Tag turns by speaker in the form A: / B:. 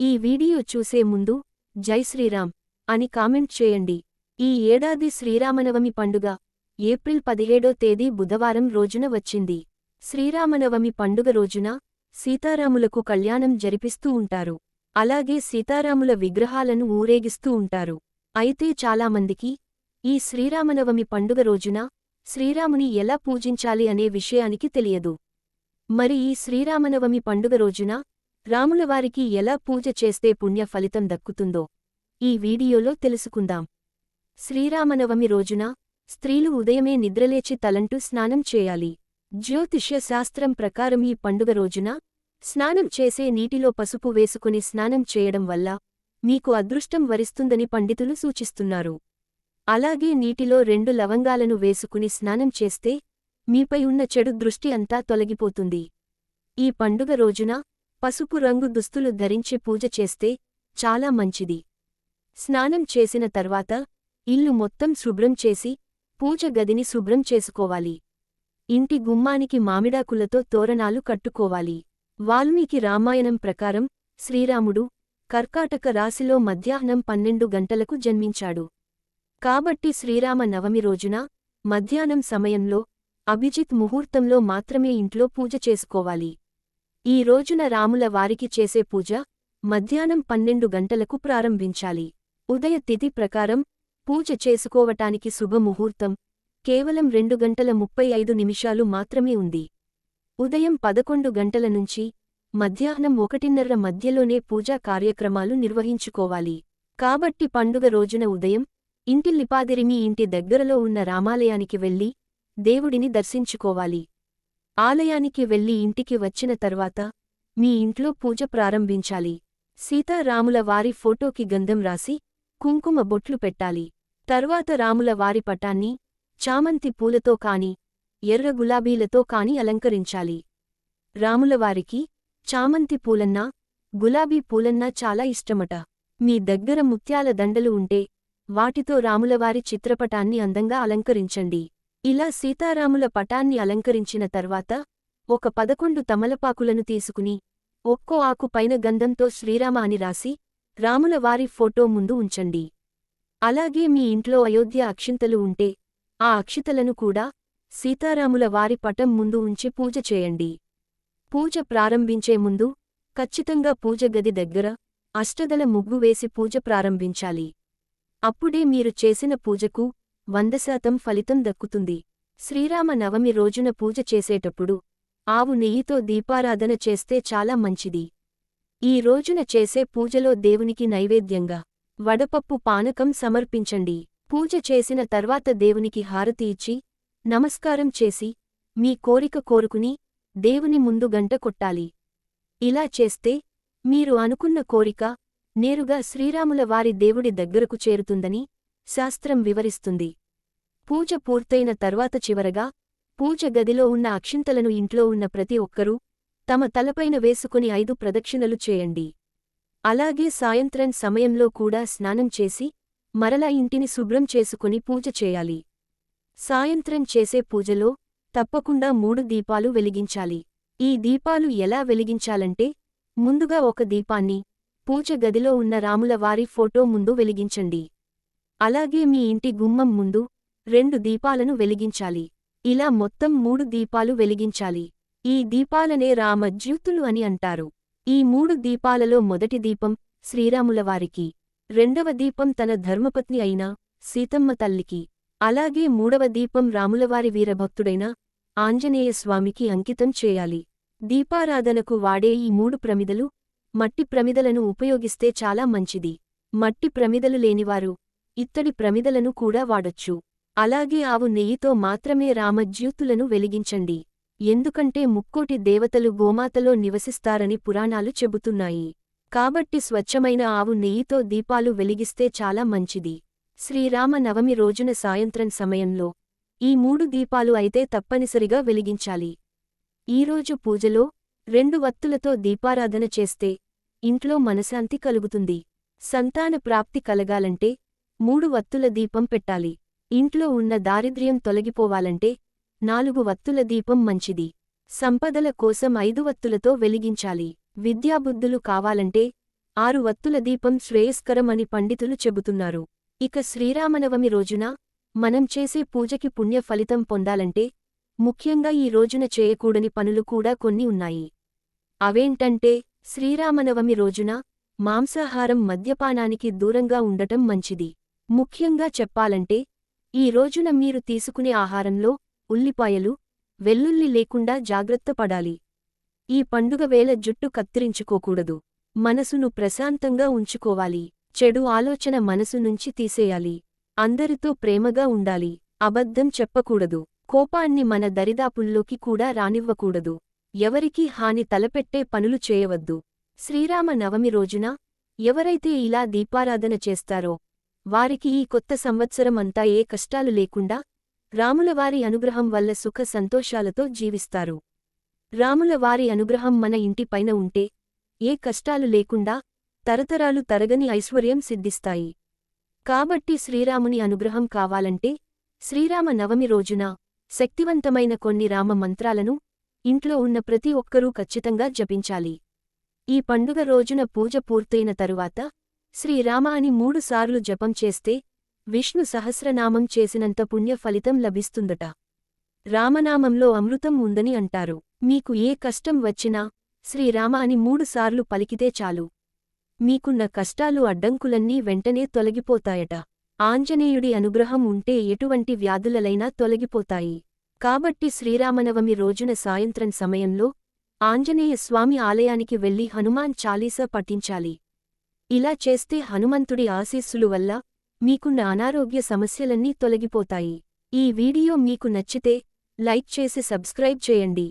A: ఈ వీడియో చూసే ముందు జై శ్రీరామ్ అని కామెంట్ చేయండి. ఈ ఏడాది శ్రీరామనవమి పండుగ ఏప్రిల్ పదిహేడో తేదీ బుధవారం రోజున వచ్చింది. శ్రీరామనవమి పండుగ రోజున సీతారాములకు కళ్యాణం జరిపిస్తూ ఉంటారు. అలాగే సీతారాముల విగ్రహాలను ఊరేగిస్తూ ఉంటారు. అయితే చాలామందికి ఈ శ్రీరామనవమి పండుగ రోజున శ్రీరాముని ఎలా పూజించాలి అనే విషయానికి తెలియదు. మరి ఈ శ్రీరామనవమి పండుగ రోజున రాములవారికి ఎలా పూజ చేస్తే పుణ్య ఫలితం దక్కుతుందో ఈ వీడియోలో తెలుసుకుందాం. శ్రీరామనవమి రోజున స్త్రీలు ఉదయమే నిద్రలేచి తలంటూ స్నానం చేయాలి. జ్యోతిష్య శాస్త్రం ప్రకారం ఈ పండుగ రోజున స్నానం చేసే నీటిలో పసుపు వేసుకుని స్నానం చేయడం వల్ల మీకు అదృష్టం వరిస్తుందని పండితులు సూచిస్తున్నారు. అలాగే నీటిలో రెండు లవంగాలను వేసుకుని స్నానం చేస్తే మీపై ఉన్న చెడు దృష్టి అంతా తొలగిపోతుంది. ఈ పండుగ రోజున పసుపు రంగు దుస్తులు ధరించి పూజ చేస్తే చాలా మంచిది. స్నానం చేసిన తర్వాత ఇల్లు మొత్తం శుభ్రం చేసి పూజ గదిని శుభ్రం చేసుకోవాలి. ఇంటి గుమ్మానికి మామిడాకులతో తోరణాలు కట్టుకోవాలి. వాల్మీకి రామాయణం ప్రకారం శ్రీరాముడు కర్కాటక రాశిలో మధ్యాహ్నం పన్నెండు గంటలకు జన్మించాడు. కాబట్టి శ్రీరామ నవమి రోజున మధ్యాహ్నం సమయంలో అభిజిత్ ముహూర్తంలో మాత్రమే ఇంట్లో పూజ చేసుకోవాలి. ఈ రోజున రాముల వారికి చేసే పూజ మధ్యాహ్నం పన్నెండు గంటలకు ప్రారంభించాలి. ఉదయ తిథి ప్రకారం పూజ చేసుకోవటానికి శుభముహూర్తం కేవలం రెండు గంటల ముప్పై ఐదు నిమిషాలు మాత్రమే ఉంది. ఉదయం పదకొండు గంటల నుంచి మధ్యాహ్నం ఒకటిన్నర మధ్యలోనే పూజా కార్యక్రమాలు నిర్వహించుకోవాలి. కాబట్టి పండుగ రోజున ఉదయం ఇంటి లిపాదిరిమి ఇంటి దగ్గరలో ఉన్న రామాలయానికి వెళ్ళి దేవుడిని దర్శించుకోవాలి. ఆలయానికి వెళ్ళి ఇంటికి వచ్చిన తర్వాత మీ ఇంట్లో పూజ ప్రారంభించాలి. సీతారాముల వారి ఫోటోకి గంధం రాసి కుంకుమ బొట్లు పెట్టాలి. తర్వాత రాముల వారి పటాన్ని చామంతి పూలతో కాని ఎర్ర గులాబీలతో కాని అలంకరించాలి. రాములవారికి చామంతి పూలన్నా గులాబీ పూలన్నా చాలా ఇష్టమట. మీ దగ్గర ముత్యాల దండలు ఉంటే వాటితో రాములవారి చిత్రపటాన్ని అందంగా అలంకరించండి. ఇలా సీతారాముల పటాన్ని అలంకరించిన తర్వాత ఒక పదకొండు తమలపాకులను తీసుకుని ఒక్కో ఆకు పైన గంధంతో శ్రీరామ అని రాసి రాముల వారి ఫోటో ముందు ఉంచండి. అలాగే మీ ఇంట్లో అయోధ్య అక్షింతలు ఉంటే ఆ అక్షితలను కూడా సీతారాముల వారి పటం ముందు ఉంచి పూజ చేయండి. పూజ ప్రారంభించే ముందు ఖచ్చితంగా పూజ గది దగ్గర అష్టదల ముగ్గు వేసి పూజ ప్రారంభించాలి. అప్పుడే మీరు చేసిన పూజకు వంద శాతం ఫలితం దక్కుతుంది. శ్రీరామ నవమి రోజున పూజ చేసేటప్పుడు ఆవు నెయ్యితో దీపారాధన చేస్తే చాలా మంచిది. ఈ రోజున చేసే పూజలో దేవునికి నైవేద్యంగా వడపప్పు పానకం సమర్పించండి. పూజ చేసిన తర్వాత దేవునికి హారతి ఇచ్చి నమస్కారం చేసి మీ కోరిక కోరుకుని దేవుని ముందు గంట కొట్టాలి. ఇలా చేస్తే మీరు అనుకున్న కోరిక నేరుగా శ్రీరాముల వారి దేవుడి దగ్గరకు చేరుతుందని శాస్త్రం వివరిస్తుంది. పూజ పూర్తయిన తర్వాత చివరగా పూజ గదిలో ఉన్న అక్షింతలను ఇంట్లో ఉన్న ప్రతి ఒక్కరూ తమ తలపైన వేసుకుని ఐదు ప్రదక్షిణలు చేయండి. అలాగే సాయంత్రం సమయంలో కూడా స్నానం చేసి మరలా ఇంటిని శుభ్రం చేసుకుని పూజ చేయాలి. సాయంత్రం చేసే పూజలో తప్పకుండా మూడు దీపాలు వెలిగించాలి. ఈ దీపాలు ఎలా వెలిగించాలంటే ముందుగా ఒక దీపాన్ని పూజ గదిలో ఉన్న రాముల వారి ఫోటో ముందు వెలిగించండి. అలాగే మీ ఇంటి గుమ్మం ముందు రెండు దీపాలను వెలిగించాలి. ఇలా మొత్తం మూడు దీపాలు వెలిగించాలి. ఈ దీపాలనే రామజ్యూతులు అని అంటారు. ఈ మూడు దీపాలలో మొదటి దీపం శ్రీరాములవారికి రెండవ దీపం తన ధర్మపత్ని అయిన సీతమ్మ తల్లికి అలాగే మూడవ దీపం రాములవారి వీరభక్తుడైన ఆంజనేయస్వామికి అంకితం చేయాలి. దీపారాధనకు వాడే ఈ మూడు ప్రమిదలు మట్టి ప్రమిదలను ఉపయోగిస్తే చాలా మంచిది. మట్టి ప్రమిదలు లేనివారు ఇత్తడి ప్రమిదలను కూడా వాడొచ్చు. అలాగే ఆవు నెయ్యితో మాత్రమే రామజ్యూతులను వెలిగించండి. ఎందుకంటే ముక్కోటి దేవతలు గోమాతలో నివసిస్తారని పురాణాలు చెబుతున్నాయి. కాబట్టి స్వచ్ఛమైన ఆవు నెయ్యితో దీపాలు వెలిగిస్తే చాలా మంచిది. శ్రీరామ నవమి రోజున సాయంత్రం సమయంలో ఈ మూడు దీపాలు అయితే తప్పనిసరిగా వెలిగించాలి. ఈరోజు పూజలో రెండు వత్తులతో దీపారాధన చేస్తే ఇంట్లో మనశాంతి కలుగుతుంది. సంతాన ప్రాప్తి కలగాలంటే మూడు వత్తుల దీపం పెట్టాలి. ఇంట్లో ఉన్న దారిద్ర్యం తొలగిపోవాలంటే నాలుగు వత్తుల దీపం మంచిది. సంపదల కోసం ఐదు వత్తులతో వెలిగించాలి. విద్యాబుద్ధులు కావాలంటే ఆరు వత్తుల దీపం శ్రేయస్కరం అని పండితులు చెబుతున్నారు. ఇక శ్రీరామనవమి రోజున మనం చేసే పూజకి పుణ్య ఫలితం పొందాలంటే ముఖ్యంగా ఈ రోజున చేయకూడని పనులు కూడా కొన్ని ఉన్నాయి. అవేంటంటే శ్రీరామనవమి రోజున మాంసాహారం మద్యపానానికి దూరంగా ఉండటం మంచిది. ముఖ్యంగా చెప్పాలంటే ఈ రోజున మీరు తీసుకునే ఆహారంలో ఉల్లిపాయలు వెల్లుల్లి లేకుండా జాగ్రత్త పడాలి. ఈ పండుగ వేళ జుట్టు కత్తిరించుకోకూడదు. మనసును ప్రశాంతంగా ఉంచుకోవాలి. చెడు ఆలోచన మనసు నుంచి తీసేయాలి. అందరితో ప్రేమగా ఉండాలి. అబద్ధం చెప్పకూడదు. కోపాన్ని మన దరిదాపుల్లోకి కూడా రానివ్వకూడదు. ఎవరికీ హాని తలపెట్టే పనులు చేయవద్దు. శ్రీరామ నవమి రోజున ఎవరైతే ఇలా దీపారాధన చేస్తారో వారికి ఈ కొత్త సంవత్సరం అంతా ఏ కష్టాలు లేకుండా రాములవారి అనుగ్రహం వల్ల సుఖ సంతోషాలతో జీవిస్తారు. రాములవారి అనుగ్రహం మన ఇంటిపైన ఉంటే ఏ కష్టాలు లేకుండా తరతరాలు తరగని ఐశ్వర్యం సిద్ధిస్తాయి. కాబట్టి శ్రీరాముని అనుగ్రహం కావాలంటే శ్రీరామ నవమి రోజున శక్తివంతమైన కొన్ని రామ మంత్రాలను ఇంట్లో ఉన్న ప్రతి ఒక్కరూ ఖచ్చితంగా జపించాలి. ఈ పండుగ రోజున పూజ పూర్తయిన తరువాత శ్రీరామ అని మూడుసార్లు జపం చేస్తే విష్ణు సహస్రనామం చేసినంత పుణ్య ఫలితం లభిస్తుందట. రామనామంలో అమృతం ఉందని అంటారు. మీకు ఏ కష్టం వచ్చినా శ్రీరామ అని మూడుసార్లు పలికితే చాలు. మీకున్న కష్టాలు అడ్డంకులన్నీ వెంటనే తొలగిపోతాయట. ఆంజనేయుడి అనుగ్రహం ఉంటే ఎటువంటి వ్యాధులలైనా తొలగిపోతాయి. కాబట్టి శ్రీరామనవమి రోజున సాయంత్రం సమయంలో ఆంజనేయ స్వామి ఆలయానికి వెళ్ళి హనుమాన్ చాలీసా పఠించాలి. ఇలా చేస్తే హనుమంతుడి ఆశీస్సులు వల్ల మీకున్న అనారోగ్య సమస్యలన్నీ తొలగిపోతాయి. ఈ వీడియో మీకు నచ్చితే లైక్ చేసి సబ్స్క్రైబ్ చేయండి.